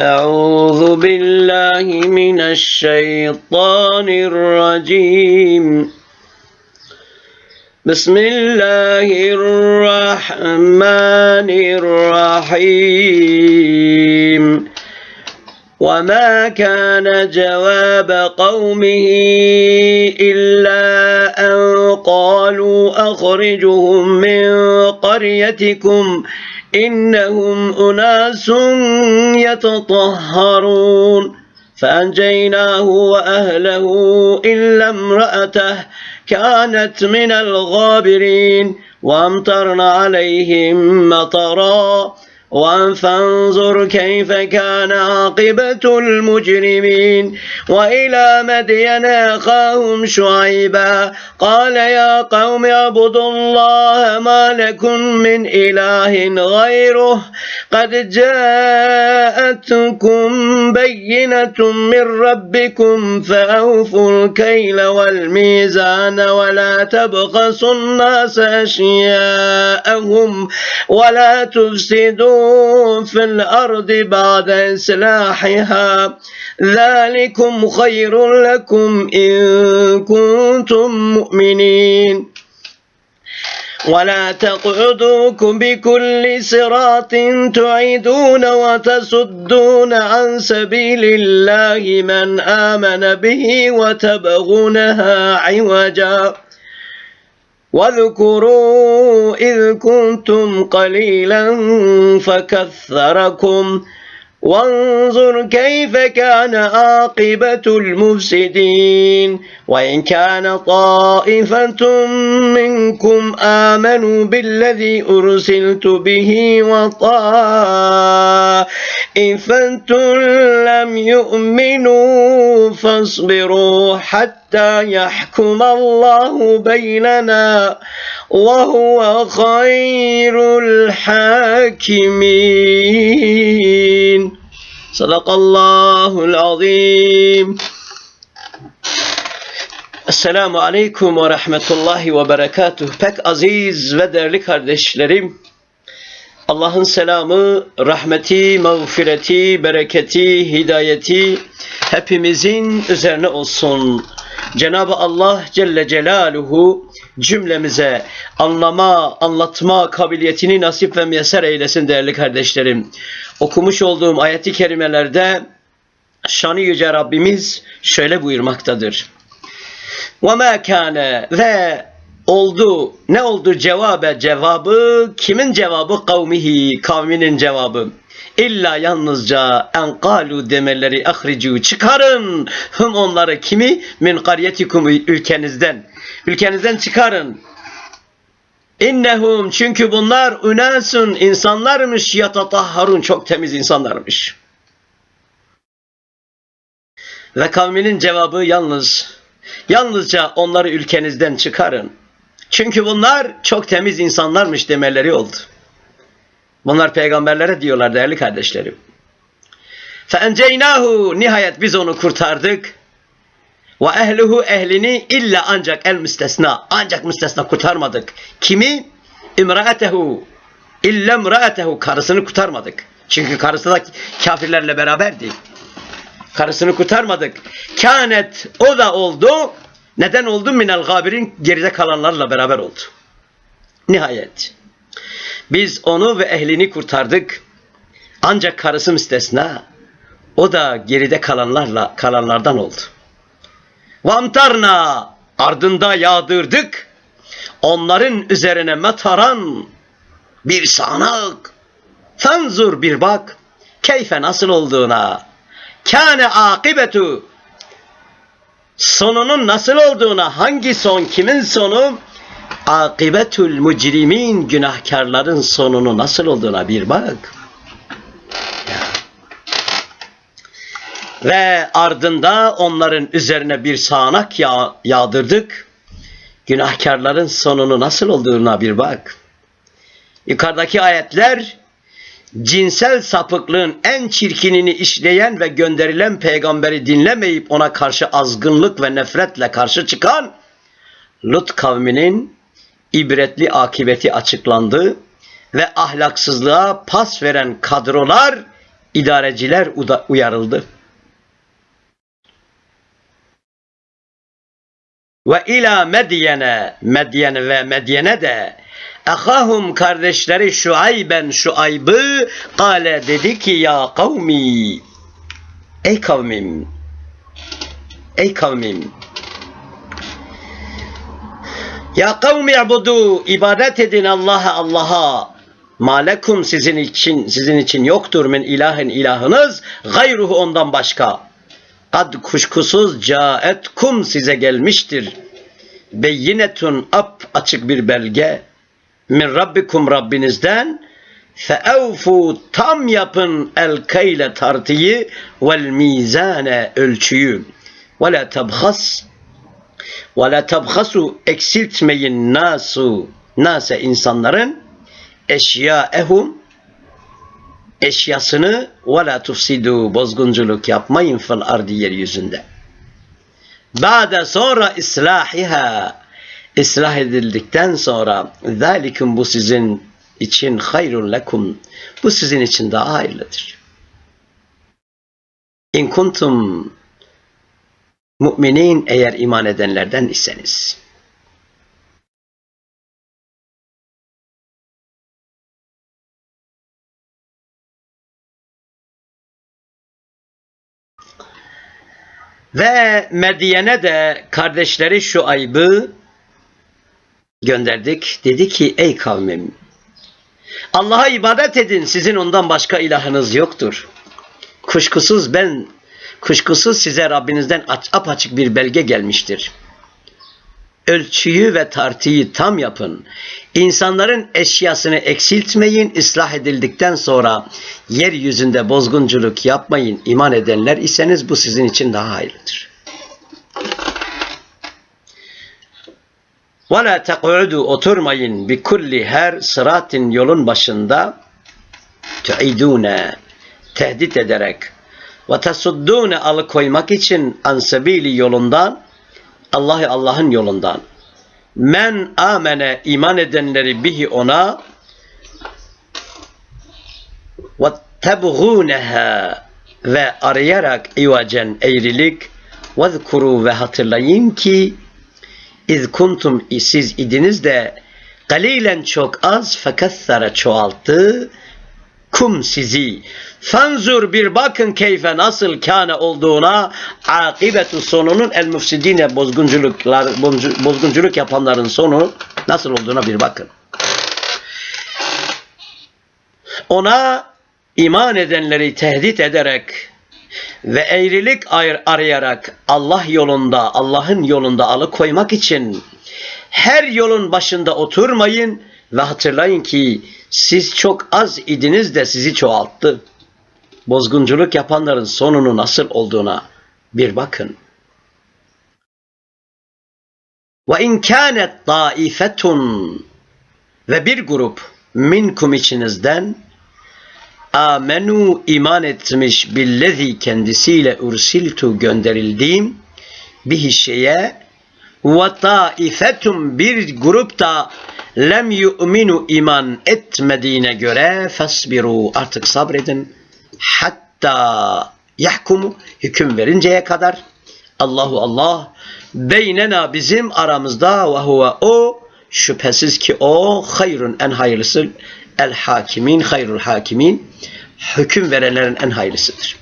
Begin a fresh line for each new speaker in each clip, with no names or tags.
أعوذ بالله من الشيطان الرجيم. بسم الله الرحمن الرحيم. وما كان جواب قومه إلا أن قالوا أخرجهم من قريتكم إنهم أناس يتطهرون. فأنجيناه وأهله إلا امرأته كانت من الغابرين. وأمطرنا عليهم مطرا. فانظر كيف كان عاقبة المجرمين وإلى مدين أخاهم شعيبا. قال يا قوم اعبدوا الله ما لكم من إله غيره. قد جاءتكم بينة من ربكم فأوفوا الكيل والميزان ولا تبخسوا الناس أشياءهم ولا تفسدوا في الأرض بعد إصلاحها. ذلكم خير لكم إن كنتم مؤمنين. ولا تقعدوا بكل صراط تعيدون وتصدون عن سبيل الله من آمن به وتبغونها عوجا. واذكروا إذ كنتم قليلا فكثركم. وانظر كيف كان عاقبة المفسدين. وإن كان طائفة منكم آمنوا بالذي أرسلت به وطائفة لم يؤمنوا فاصبروا حتى يحكم الله بيننا وهو خير الحاكمين صدق الله العظيم Esselamu Aleyküm ve Rahmetullahi ve Berekatuh. Pek aziz ve değerli kardeşlerim, Allah'ın selamı, rahmeti, mağfireti, bereketi, hidayeti hepimizin üzerine olsun. Cenab-ı Allah Celle Celaluhu cümlemize anlama, anlatma kabiliyetini nasip ve müyesser eylesin değerli kardeşlerim. Okumuş olduğum ayeti kerimelerde şanı yüce Rabbimiz şöyle buyurmaktadır. وَمَا كَانَ Ve oldu. Ne oldu cevabe cevabı? Kimin cevabı? Kavmihi. Kavminin cevabı. İlla yalnızca enkalu demeleri ahricu çıkarın. Hım onları kimi? Min karyetikum ülkenizden. Ülkenizden çıkarın. İnnehum çünkü bunlar ünasun insanlarmış yatatahharun çok temiz insanlarmış. Ve kavminin cevabı yalnız yalnızca onları ülkenizden çıkarın. Çünkü bunlar çok temiz insanlarmış demeleri oldu. Bunlar peygamberlere diyorlar değerli kardeşlerim. فَاَنْجَيْنَاهُ Nihayet biz onu kurtardık. Ve ehluhu ehlini illa ancak el müstesna. Ancak müstesna kurtarmadık. Kimi? İmraatehu. İlla imraatehu. Karısını kurtarmadık. Çünkü karısı da kafirlerle beraberdi. Karısını kurtarmadık. Kânet o da oldu. Neden oldu? Minel gabirin geride kalanlarla beraber oldu. Nihayet. Biz onu ve ehlini kurtardık. Ancak karısı müstesna. O da geride kalanlarla kalanlardan oldu. Vamtarna ardında yağdırdık. Onların üzerine metaran bir sağanak. Fenzur bir bak. Keyfe nasıl olduğuna. Kâne akibetu sonunun nasıl olduğuna, hangi son, kimin sonu, akibetül mücrimin günahkarların sonunu nasıl olduğuna bir bak. Ve ardında onların üzerine bir sağanak yağ, yağdırdık. Günahkarların sonunu nasıl olduğuna bir bak. Yukarıdaki ayetler cinsel sapıklığın en çirkinini işleyen ve gönderilen peygamberi dinlemeyip ona karşı azgınlık ve nefretle karşı çıkan Lut kavminin ibretli akibeti açıklandı ve ahlaksızlığa pas veren kadrolar idareciler uyarıldı. Ve ila Medyene, Medyen ve Medyene de Ahahum kardeşleri Şuayben Şuayb'ı kale dedi ki ya kavmi Ey kavmim Ey kavmim Ya kavmi ibudu ibadet edin Allah'a Allah'a. Malekum sizin için sizin için yoktur. Min ilahin ilahınız gayruhu ondan başka. Kad kuşkusuz caetkum size gelmiştir. Beyinetun ap açık bir belge. Min rabbikum Rabbinizden. Feevfu tam yapın el keyle tartıyı. Vel mizane ölçüyü. Ve la tabhas ve la tabhasu eksiltmeyin nasu nase insanların eşyaehum eşyasını ve la tufsidu bozgunculuk yapmayın fil ardi yeryüzünde. Ba'de sonra islahiha ıslah edildikten sonra zalikum bu sizin için hayrun lekum bu sizin için daha hayırlıdır. İn kuntum müminin eğer iman edenlerden iseniz. Ve Medyen'e de kardeşleri şu aybı gönderdik. Dedi ki ey kavmim Allah'a ibadet edin sizin ondan başka ilahınız yoktur. Kuşkusuz ben kuşkusuz size Rabbinizden apaçık bir belge gelmiştir. Ölçüyü ve tartıyı tam yapın. İnsanların eşyasını eksiltmeyin, ıslah edildikten sonra yeryüzünde bozgunculuk yapmayın. İman edenler iseniz bu sizin için daha hayırlıdır. وَلَا تَقْعُدُوا Oturmayın bi kulli her sıratin yolun başında tu'idune tehdit ederek ve tesuddune alıkoymak için ansebili yolundan Allah'ı Allah'ın yolundan. Men amene iman edenleri bihi ona ve tebğuneha ve arayarak ivacen eğrilik ve zkuru ve hatırlayın ki iz kuntum siz idiniz de galilen çok az fekassara çoğalttı kum sizi fanzur bir bakın keyfe nasıl kâne olduğuna akibetu sonunun el müfsidine bozgunculuklar bozgunculuk yapanların sonu nasıl olduğuna bir bakın. Ona iman edenleri tehdit ederek ve eğrilik arayarak Allah yolunda, Allah'ın yolunda alıkoymak için her yolun başında oturmayın ve hatırlayın ki siz çok az idiniz de sizi çoğalttı. Bozgunculuk yapanların sonunu nasıl olduğuna bir bakın. Ve in kânet taifetun ve bir grup minkum içinizden amenu iman etmiş billezi kendisiyle ursiltu gönderildiğim bir şeye ve taifetun bir grup da lem yu'minu iman etmediğine göre fasbiru artık sabredin. hatta yahkumu hüküm verinceye kadar. Allahu Allah. Beynena bizim aramızda. ve huve o. Şüphesiz ki o hayrun en hayırlısı. El hakimin hayrul hakimin hüküm verenlerin en hayırlısıdır.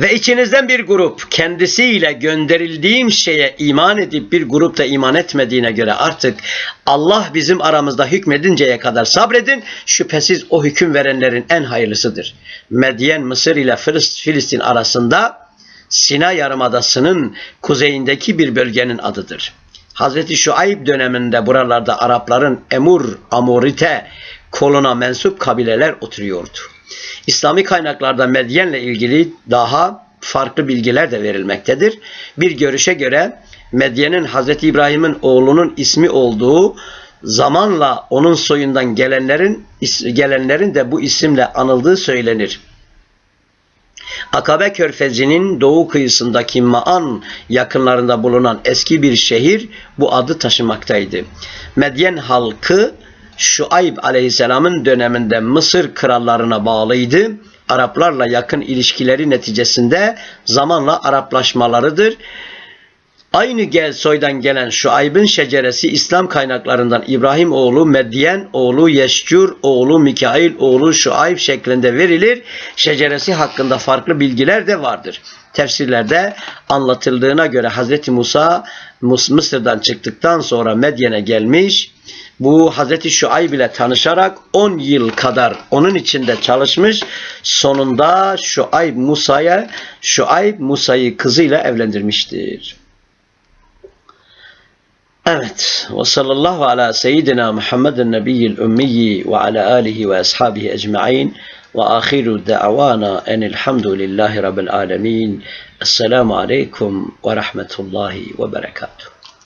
Ve içinizden bir grup kendisiyle gönderildiğim şeye iman edip bir grup da iman etmediğine göre artık Allah bizim aramızda hükmedinceye kadar sabredin. Şüphesiz o hüküm verenlerin en hayırlısıdır. Medyen Mısır ile Filistin arasında Sina Yarımadası'nın kuzeyindeki bir bölgenin adıdır. Hazreti Şuayb döneminde buralarda Arapların Emur, Amorite koluna mensup kabileler oturuyordu. İslami kaynaklarda Medyen'le ilgili daha farklı bilgiler de verilmektedir. Bir görüşe göre Medyen'in Hazreti İbrahim'in oğlunun ismi olduğu zamanla onun soyundan gelenlerin gelenlerin de bu isimle anıldığı söylenir. Akabe Körfezi'nin doğu kıyısındaki Maan yakınlarında bulunan eski bir şehir bu adı taşımaktaydı. Medyen halkı Şuayb aleyhisselamın döneminde Mısır krallarına bağlıydı. Araplarla yakın ilişkileri neticesinde zamanla Araplaşmalarıdır. Aynı gel soydan gelen Şuayb'ın şeceresi İslam kaynaklarından İbrahim oğlu Medyen oğlu Yeşcur oğlu Mikail oğlu Şuayb şeklinde verilir. Şeceresi hakkında farklı bilgiler de vardır. Tefsirlerde anlatıldığına göre Hazreti Musa Mısır'dan çıktıktan sonra Medyen'e gelmiş. Bu Hazreti Şuayb ile tanışarak 10 yıl kadar onun içinde çalışmış. Sonunda Şuayb Musa'ya Şuayb Musa'yı kızıyla evlendirmiştir. Evet. Ve sallallahu ala seyyidina Muhammedin nebiyyil ümmiyi ve ala alihi ve ashabihi ecma'in ve ahiru da'vana enilhamdülillahi rabbil alemin. Esselamu aleyküm ve rahmetullahi ve berekatuhu.